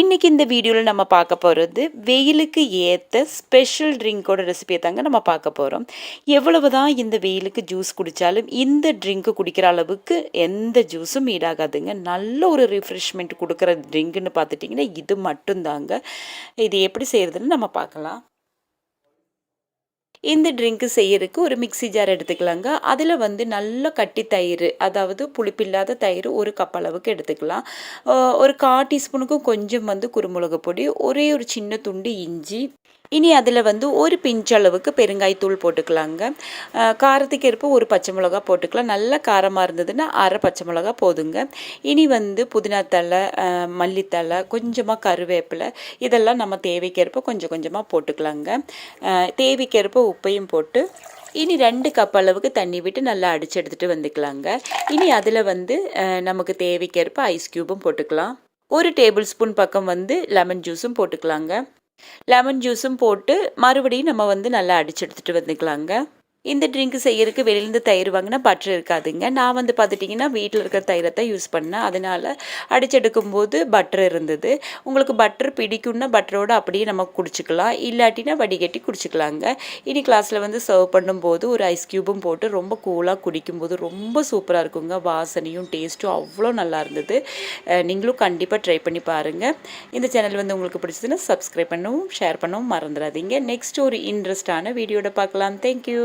இன்றைக்கி இந்த வீடியோவில் நம்ம பார்க்க போகிறது வெயிலுக்கு ஏற்ற ஸ்பெஷல் ட்ரிங்க்கோட ரெசிபியை தாங்க நம்ம பார்க்க போகிறோம் எவ்வளவு தான் இந்த வெயிலுக்கு ஜூஸ் குடித்தாலும் இந்த ட்ரிங்க்கு குடிக்கிற அளவுக்கு எந்த ஜூஸும் ஈடாகாதுங்க. நல்ல ஒரு ரிஃப்ரெஷ்மெண்ட் கொடுக்குற ட்ரிங்க்குன்னு பார்த்துட்டிங்கன்னா இது மட்டும்தாங்க. இது எப்படி செய்கிறதுன்னு நம்ம பார்க்கலாம். இந்த ட்ரிங்க்கு செய்யறதுக்கு ஒரு மிக்ஸி ஜார் எடுத்துக்கலாங்க. அதில் வந்து நல்ல கட்டி தயிர் அதாவது புளிப்பில்லாத தயிர் ஒரு கப் அளவுக்கு எடுத்துக்கலாம். ஒரு கால் டீஸ்பூனுக்கும் கொஞ்சம் வந்து குருமிளகு பொடி ஒரே ஒரு சின்ன துண்டு இஞ்சி இனி அதில் வந்து ஒரு பிஞ்ச் அளவுக்கு பெருங்காயத்தூள் போட்டுக்கலாங்க. காரத்துக்கு ஏற்ப ஒரு பச்சை மிளகா போட்டுக்கலாம். நல்ல காரமாக இருந்ததுன்னா அரை பச்சை மிளகா போதுங்க. இனி வந்து புதினா தழை மல்லித்தலை மல்லித்தழை கொஞ்சமாக கருவேப்பிலை இதெல்லாம் நம்ம தேவைக்கேற்ப கொஞ்சம் கொஞ்சமாக போட்டுக்கலாங்க. தேவைக்கேற்ப உப்பையும் போட்டு இனி ரெண்டு கப் அளவுக்கு தண்ணி விட்டு நல்லா அடிச்சு எடுத்துகிட்டு வந்துக்கலாங்க. இனி அதில் வந்து நமக்கு தேவைக்கேற்ப ஐஸ் க்யூபும் போட்டுக்கலாம். ஒரு டேபிள் ஸ்பூன் பக்கம் வந்து லெமன் ஜூஸும் போட்டுக்கலாங்க. லெமன் ஜூஸும் போட்டு மறுபடியும் நம்ம வந்து நல்லா அடிச்சு எடுத்துகிட்டு வந்துக்கலாங்க. இந்த ட்ரிங்க் செய்யறதுக்கு வெளியிலேருந்து தயிர் வாங்கினா பட்டர் இருக்காதுங்க. நான் வந்து பார்த்துட்டிங்கன்னா வீட்டில் இருக்கிற தயிரை தான் யூஸ் பண்ணேன். அதனால் அடிச்செடுக்கும் போது பட்டர் இருந்தது. உங்களுக்கு பட்டர் பிடிக்கும்னா பட்டரோடு அப்படியே நம்ம குடிச்சிக்கலாம். இல்லாட்டினா வடிகட்டி குடிச்சிக்கலாங்க. இனி கிளாஸில் வந்து சர்வ் பண்ணும்போது ஒரு ஐஸ் க்யூபும் போட்டு ரொம்ப கூலாக குடிக்கும்போது ரொம்ப சூப்பராக இருக்குங்க. வாசனையும் டேஸ்ட்டும் அவ்வளோ நல்லா இருந்தது. நீங்களும் கண்டிப்பாக ட்ரை பண்ணி பாருங்கள் இந்த சேனல் வந்து உங்களுக்கு பிடிச்சதுன்னா சப்ஸ்கிரைப் பண்ணவும் ஷேர் பண்ணவும் மறந்துடாதீங்க. நெக்ஸ்ட் ஒரு இன்ட்ரெஸ்டான வீடியோட பார்க்கலாம். தேங்க்யூ